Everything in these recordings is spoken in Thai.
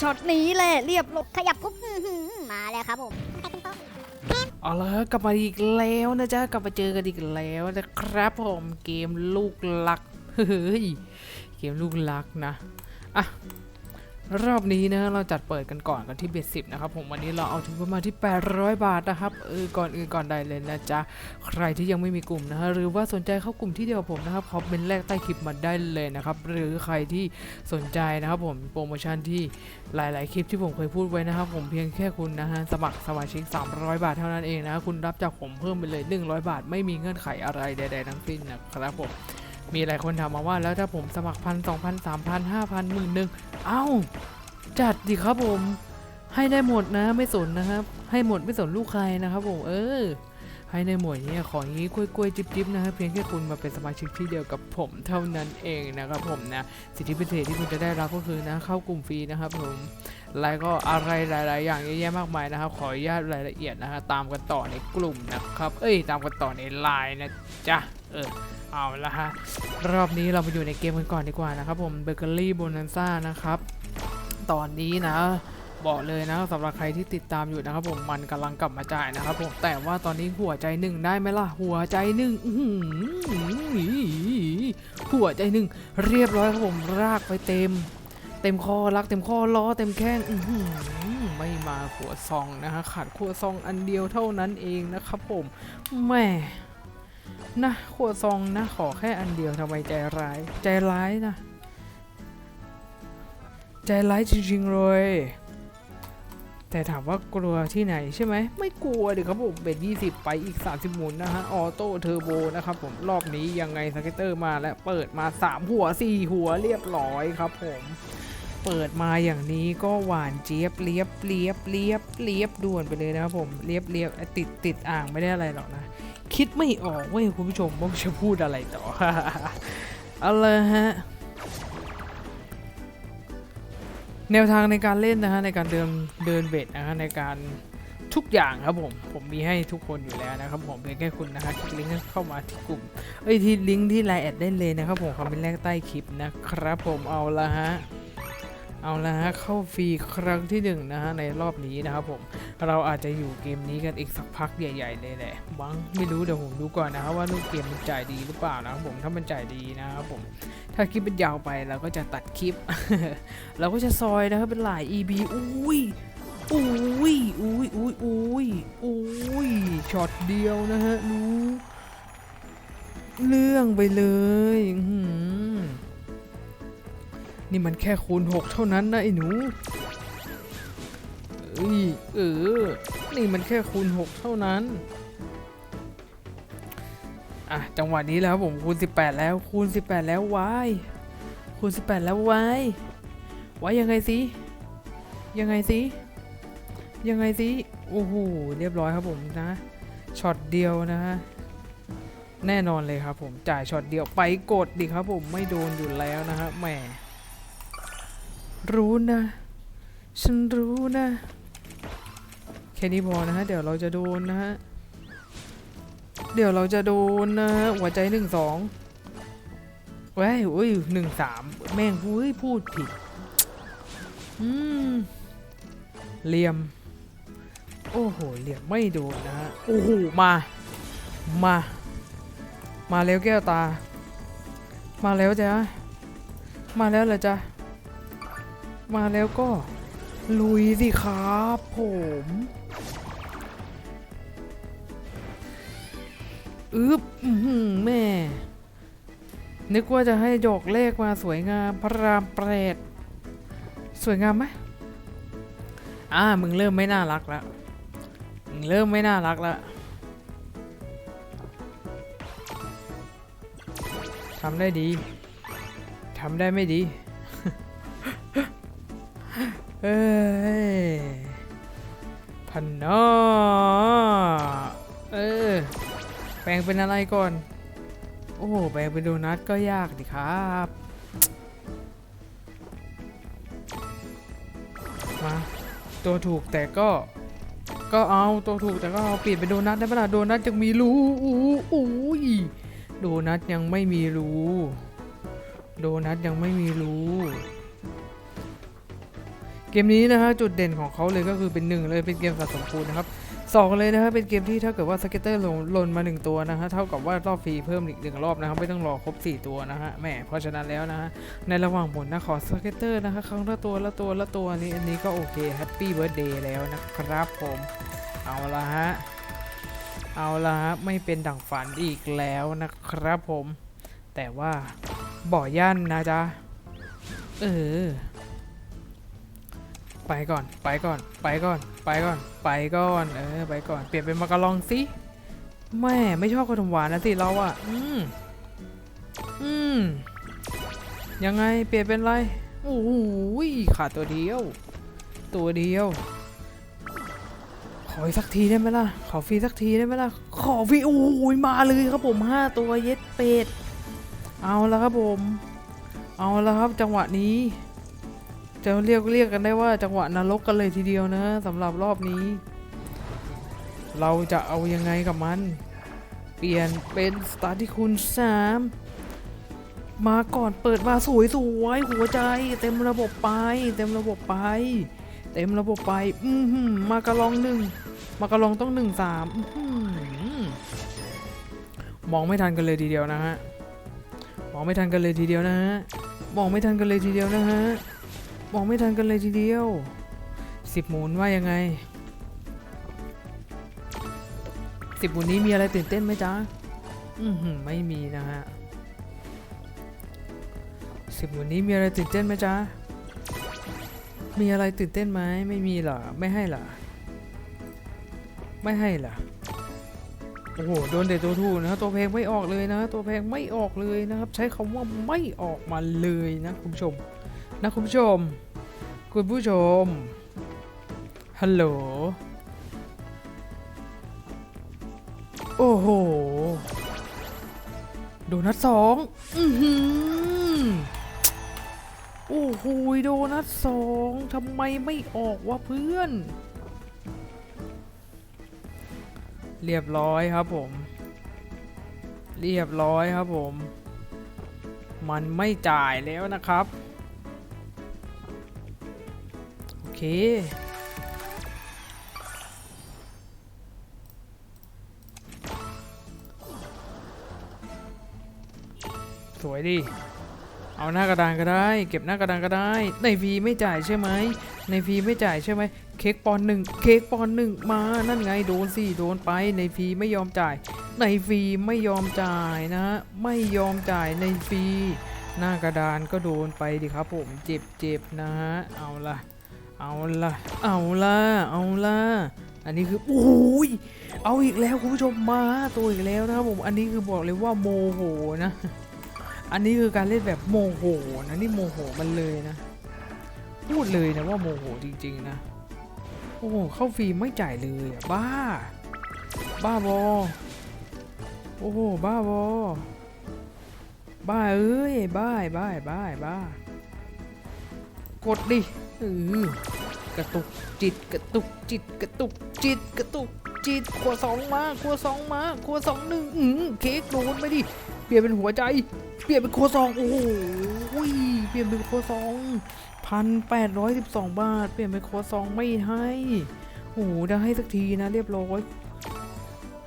ช็อตนี้แหละเรียบลบขยับปุ๊บมาแล้วครับผมเอาละกลับมาอีกแล้วนะจ๊ะกลับมาเจอกันอีกแล้วนะครับผมเกมลูกหลักเฮ้ยเกมลูกหลักนะอะ รอบนี้นะเราจัดเปิดกันก่อนกันที่เบ็ดสิบนะครับผมวันนี้เราเอาถึงประมาณที่ 800 บาทนะครับเออก่อนอื่นก่อนใดเลยนะจ๊ะใครที่ยังไม่มีกลุ่มนะฮะหรือว่าสนใจเข้ากลุ่มที่เดียวกับผมนะครับคอมเมนต์แรกใต้คลิปมาได้เลยนะครับหรือใครที่สนใจนะครับผมโปรโมชั่นที่หลาย ๆ คลิปที่ผมเคยพูดไว้นะครับผมเพียงแค่คุณนะฮะสมัครสมาชิก 300 บาทเท่านั้นเองนะคุณรับจากผมเพิ่มไปเลย 100 บาท ไม่มีเงื่อนไขอะไรใด ๆ ทั้งสิ้นนะครับผม มีหลายคนถามมาว่าแล้วถ้าผมสมัครพันสองพันสามพันห้าพันหมื่นหนึ่งเอ้า จัดดิครับผม ให้ได้หมดนะไม่สนนะครับ ให้หมดไม่สนลูกใครนะครับผมเออ ให้ในหมวดนี้ขออย่างนี้กล้วยๆจิ๊บๆนะครับเพียงแค่คุณมาเป็นสมาชิกที่เดียวกับผมเท่านั้นเองนะครับผมนะ สิทธิพิเศษที่คุณจะได้รับก็คือนะเข้ากลุ่มฟรีนะครับผม แล้วก็อะไรหลาย ๆ อย่างเยอะแยะมากมายนะครับ ขออนุญาตรายละเอียดนะฮะตามกันต่อในกลุ่มนะครับ เอ้ย ตามกันต่อในไลน์นะจ๊ะ เออ เอาละฮะ รอบนี้เราไปอยู่ในเกมกันก่อนดีกว่านะครับผมเบเกอรี่โบนันซ่านะครับ ตอนนี้นะบอกเลยนะสำหรับใครที่ติดตามอยู่นะครับผมมันกำลังกลับมาจ่ายนะครับผมแต่ว่าตอนนี้หัวใจหนึ่งได้ไหมล่ะ หัวใจหนึ่งอื้อหือหัวใจหนึ่งเรียบร้อยครับผมรากไปเต็ม เต็มคอรักเต็มข้อล้อเต็มแข้งไม่มาขัวซองนะฮะขาดขัวซองอันเดียวเท่านั้นเองนะครับผมแหม่นะขัวซองนะขอแค่อันเดียวทำไมใจร้าย ใจร้ายนะ ใจร้ายจริงๆเลยแต่ถามว่ากลัวที่ไหนใช่ไหมไม่กลัวเดี๋ยวครับผมเบ็ด20ไปอีก 30 หมุนนะฮะออโต้เทอร์โบนะครับผมรอบนี้ยังไงสเก็ตเตอร์มาและเปิดมา 3 หัว 4 หัวเรียบร้อยครับผม เปิดมาอย่างนี้ก็หวานเจี๊ยบเลียบเลียบเลียบเลียบด่วนไปเลยนะครับผมเลียบเลียบติดติดอ่างไม่ได้อะไรหรอกนะ คิดไม่ออกเว้ยคุณผู้ชมว่าจะพูดอะไรต่อเอาเลยฮะแนวทางในการเล่นนะฮะในการเดินเดินเบ็ดนะฮะในการทุกอย่างครับผมผมมีให้ทุกคนอยู่แล้วนะครับผมเพียงแค่คุณนะฮะคลิกลิงก์เข้ามาที่กลุ่มเอ้ยที่ลิงก์ที่ไลน์แอดได้เลยนะครับผมคอมเมนต์แรกใต้คลิปนะครับผมเอาละฮะ เอาละฮะเข้าฟรีครั้งที่หนึ่งนะฮะในรอบนี้นะครับผมเราอาจจะอยู่เกมนี้กันอีกสักพักใหญ่ๆเลยแหละบังไม่รู้เดี๋ยวผมดูก่อนนะครับว่าลูกเกมมันจ่ายดีหรือเปล่านะครับผมถ้ามันจ่ายดีนะครับผมถ้าคลิปมันยาวไปเราก็จะตัดคลิป เราก็จะซอยนะครับเป็นหลาย EP อุ้ยอุ้ยอุ้ยอุ้ยอุ้ยอุ้ยช็อตเดียวนะฮะรู้เรื่องไปเลยอื นี่มันแค่คูณ 6 เท่านั้นนะไอ้หนูเอ้ยเออ นี่มันแค่คูณ 6 เท่านั้น อะ จังหวะนี้แล้วผมคูณ 18 แล้ว คูณ 18 แล้ววาย คูณ 18 แล้ววายไว้ยังไงสิยังไงสิยังไงสิโอ้โห เรียบร้อยครับผมนะ ช็อตเดียวนะฮะ แน่นอนเลยครับผม จ่ายช็อตเดียวไปกดดิครับผม ไม่โดนอยู่แล้วนะฮะ แหม รู้นะ ฉันรู้นะ แค่นี้พอนะฮะ เดี๋ยวเราจะโดนนะฮะ เดี๋ยวเราจะโดนนะฮะ หัวใจหนึ่งสองเว้ยอุ้ยหนึ่งสามแม่งพูดพูดผิด อืมเหลี่ยม โอ้โหเหลี่ยมไม่โดนนะฮะ โอ้โห มา มา มาแล้วแก้วตา มาแล้วจ้ะมาแล้วเหรอจ๊ะ มาแล้วก็ ลุยสิครับผมอึ๊บอื้อหือแม่ นึกว่าจะให้ดอกเลขมาสวยงามพระรามแปดสวยงามไหมอ่า มึงเริ่มไม่น่ารักล้วมึงเริ่มไม่น่ารักล้วทำได้ดี ทำได้ไม่ดี เอ้ยพันนอเออแปลงเป็นอะไรก่อน โอ้แปลงเป็นโดนัทก็ยากดิครับ มา ตัวถูกแต่ก็ ก็เอาตัวถูกแต่ก็เอาเปลี่ยนเป็นโดนัทได้ปะล่ะโดนัทยังมีรูอู้อู้ยโดนัทยังไม่มีรูโดนัทยังไม่มีรู เกมนี้นะฮะจุดเด่นของเขาเลยก็คือเป็นหนึ่งเลยเป็นเกมสะสมคูณนะครับสองเลยนะฮะเป็นเกมที่ถ้าเกิดว่าสเก็ตเตอร์ลงหล่นมาหนึ่งตัวนะฮะเท่ากับว่ารอบฟรีเพิ่มอีกหนึ่งรอบนะครับไม่ต้องรอครบสี่ตัวนะฮะแหมเพราะฉะนั้นแล้วนะฮะในระหว่างหมุนนะขอสเก็ตเตอร์นะฮะครั้งละตัวละตัวละตัวนี้อันนี้ก็โอเคแฮปปี้เบิร์ดเดย์แล้วนะครับผมเอาละฮะเอาละฮะไม่เป็นดั่งฝันอีกแล้วนะครับผม แต่ว่าบ่อย่านนะจ๊ะเออ ไปก่อน ไปก่อน ไปก่อน ไปก่อน ไปก่อน เออ ไปก่อน เปลี่ยนเป็นมากะลองสิแม่ไม่ชอบขนมหวานนะสิเราอะอืม อืม ยังไงเปลี่ยนเป็นไร โอ้โหยขาดตัวเดียว ตัวเดียว ขออีกสักทีได้ไหมล่ะ ขอฟรีสักทีได้ไหมล่ะ ขอฟรีโอ้ยมาเลยครับผมห้าตัวเย็ดเป็ด เอาและครับผม เอาและครับจังหวะนี้ จะเรียกเรียกกันได้ว่าจังหวะนรกกันเลยทีเดียวนะสำหรับรอบนี้ เราจะเอายังไงกับมัน เปลี่ยนเป็นสตาร์ที่คูณ3มาก่อนเปิดมาสวยสวยๆหัวใจ เต็มระบบไป เต็มระบบไป เต็มระบบไป อือหือมากระลองหนึ่งมากระลองต้องหนึ่งสามมองไม่ทันกันเลยทีเดียวนะฮะมองไม่ทันกันเลยทีเดียวนะฮะมองไม่ทันกันเลยทีเดียวนะฮะ มองไม่ทันกันเลยทีเดียวสิบหมุนว่ายังไงสิบหมุนนี้มีอะไรตื่นเต้นไหมจ๊ะอือหือไม่มีนะฮะสิบหมุนนี้มีอะไรตื่นเต้นไหมจ๊ะมีอะไรตื่นเต้นไหมไม่มีหรอไม่ให้หรอไม่ให้หรอโอ้โหโดนเด็ดตัวถูกนะตัวเพลงไม่ออกเลยนะ ตัวเพลงไม่ออกเลยนะครับ ใช้คำว่าไม่ออกมาเลยนะคุณผู้ชมนะคุณผู้ชม คุณผู้ชม ฮัลโหล โอ้โห โดนัทสองอือหือโอ้โหโดนัทสองทำไมไม่ออกวะเพื่อน เรียบร้อยครับผม เรียบร้อยครับผม มันไม่จ่ายแล้วนะครับ เค สวยดิเอาหน้ากระดานก็ได้ เก็บหน้ากระดานก็ได้ ในฟีไม่จ่ายใช่ไหม ในฟีไม่จ่ายใช่ไหม เค้กปอนหนึ่งเค้กปอนหนึ่งมานั่นไงโดนสิโดนไป ในฟีไม่ยอมจ่าย ในฟีไม่ยอมจ่ายนะ ไม่ยอมจ่ายในฟีหน้ากระดานก็โดนไปดิครับผมเจ็บเจ็บนะฮะเอาละ เอาละเอาละเอาละอันนี้คือโอ้ยเอาอีกแล้วคุณผู้ชมมาตัวอีกแล้วนะครับผมอันนี้คือบอกเลยว่าโมโหนะ อันนี้คือการเล่นแบบโมโหนะนี่โมโหมันเลยนะ พูดเลยนะว่าโมโหจริงๆนะโอ้โหเข้าฟรีไม่จ่ายเลยบ้า บ้าบอโอ้โหบ้าบอบ้าเอ้ยบ้าบ้าบ้าบ้ากดดิ เออกระตุกจิตกระตุกจิตกระตุกจิตกระตุกจิตขวสองมาขวสองมาขวสองหนึ่งอืมเค้กโดนไปดิเปลี่ยนเป็นหัวใจ เปลี่ยนเป็นโคซองโอ้โหเปลี่ยนเป็นโคซองพันแปดร้อยสิบสองบาท เปลี่ยนเป็นโคซองไม่ให้โอ้โหได้ให้สักทีนะเรียบร้อย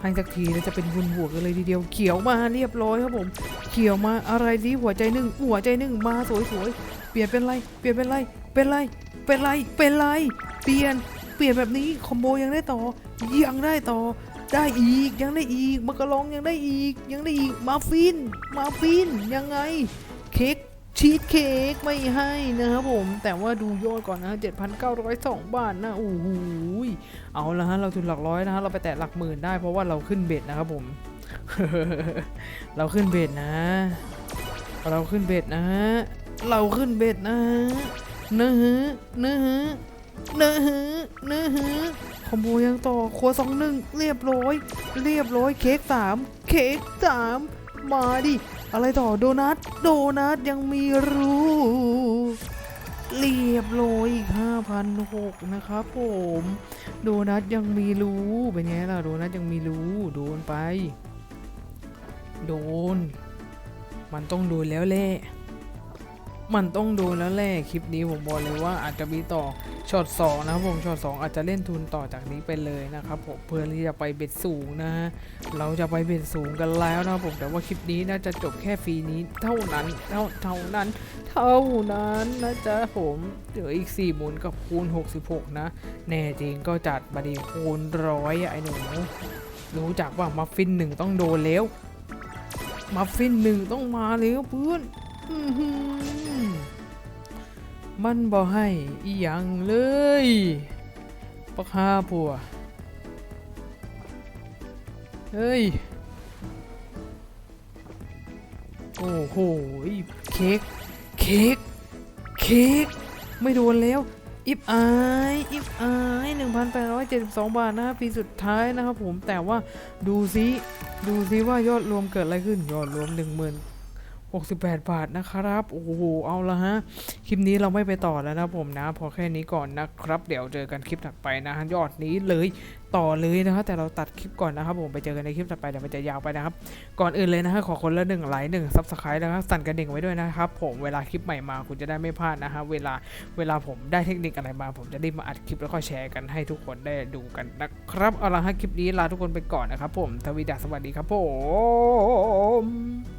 ให้สักทีแล้วจะเป็นบุญบวกกันเลยทีเดียวเขียวมาเรียบร้อยครับผม เขียวมาอะไรดีหัวใจหนึ่งหัวใจหนึ่งมาสวยๆเปลี่ยนเป็นไรเปลี่ยนเป็นไร เป็นไร เป็นไร เป็นไร เปลี่ยน เปลี่ยนแบบนี้คอมโบยังได้ต่อ ยังได้ต่อ ได้อีก ยังได้อีกมักกะลองยังได้อีก ยังได้อีก มาฟิน มาฟิน ยังไง เค้กชีสเค้กไม่ให้นะครับผม แต่ว่าดูยอดก่อนนะ 7,902 บาทนะโอ้โหเอาละฮะ เราทุนหลักร้อยนะฮะ เราไปแตะหลักหมื่นได้เพราะว่าเราขึ้นเบ็ดนะครับผม เราขึ้นเบ็ดนะ เราขึ้นเบ็ดนะ เราขึ้นเบ็ดนะ เนื้อหือเนื้อหือเนื้อหือเนื้อหือคอมโบยังต่อครัวสองหนึ่งเรียบร้อย เรียบร้อยเค้กสามเค้กสามมาดิ อะไรต่อโดนัทโดนัทยังมีรูเรียบร้อยอีกห้าพันหกนะครับผม โดนัทยังมีรูเป็นไงล่ะโดนัทยังมีรูโดนไป โดน มันต้องโดนแล้วแหละ มันต้องโดนแล้วแหละคลิปนี้ผมบอกเลยว่าอาจจะมีต่อช็อตสองนะครับผมช็อตสองอาจจะเล่นทุนต่อจากนี้ไปเลยนะครับผมเพื่อที่จะไปเบ็ดสูงนะฮะเราจะไปเบ็ดสูงกันแล้วนะผมแต่ว่าคลิปนี้น่าจะจบแค่ฟรีนี้เท่านั้นเท่าเท่านั้น เท่านั้นนะจ๊ะผมเหลืออีก4หมุนกับคูณ 66 นะ แน่จริงก็จัดบัดีคูณร้อยไอ้หนูรู้จักว่ามัฟฟินหนึ่งต้องโดนแล้วมัฟฟินหนึ่งต้องมาแล้วเพื่อน มันบ่ให้อีหยังเลยปักฮาปัวเฮ้ย โอ้โหเค้ก เค้ก เค้ก ไม่โดนแล้ว อิฟอายอิฟอาย1,872บสองบาทนะครับปีสุดท้ายนะครับผม แต่ว่าดูซิ ดูซิว่ายอดรวมเกิดอะไรขึ้น ยอดรวม1 0 0 0 68 บาทนะครับ โอ้โห เอาละฮะ คลิปนี้เราไม่ไปต่อแล้วนะผมนะ พอแค่นี้ก่อนนะครับ เดี๋ยวเจอกันคลิปถัดไปนะฮะยอดนี้เลยต่อเลยนะครับแต่เราตัดคลิปก่อนนะครับผมไปเจอกันในคลิปถัดไปเดี๋ยวมันจะยาวไปนะครับ ก่อนอื่นเลยนะฮะขอคนละหนึ่งไลค์หนึ่งซับสไครต์นะครับสั่นกระดิ่งไว้ด้วยนะครับผมเวลาคลิปใหม่มาคุณจะได้ไม่พลาดนะฮะเวลาเวลาผมได้เทคนิคอะไรมา ผมจะได้มาอัดคลิปแล้วก็แชร์กันให้ทุกคนได้ดูกันนะครับเอาละฮะคลิปนี้ลาทุกคนไปก่อนนะครับผมทวีดาสวัสดีครับผม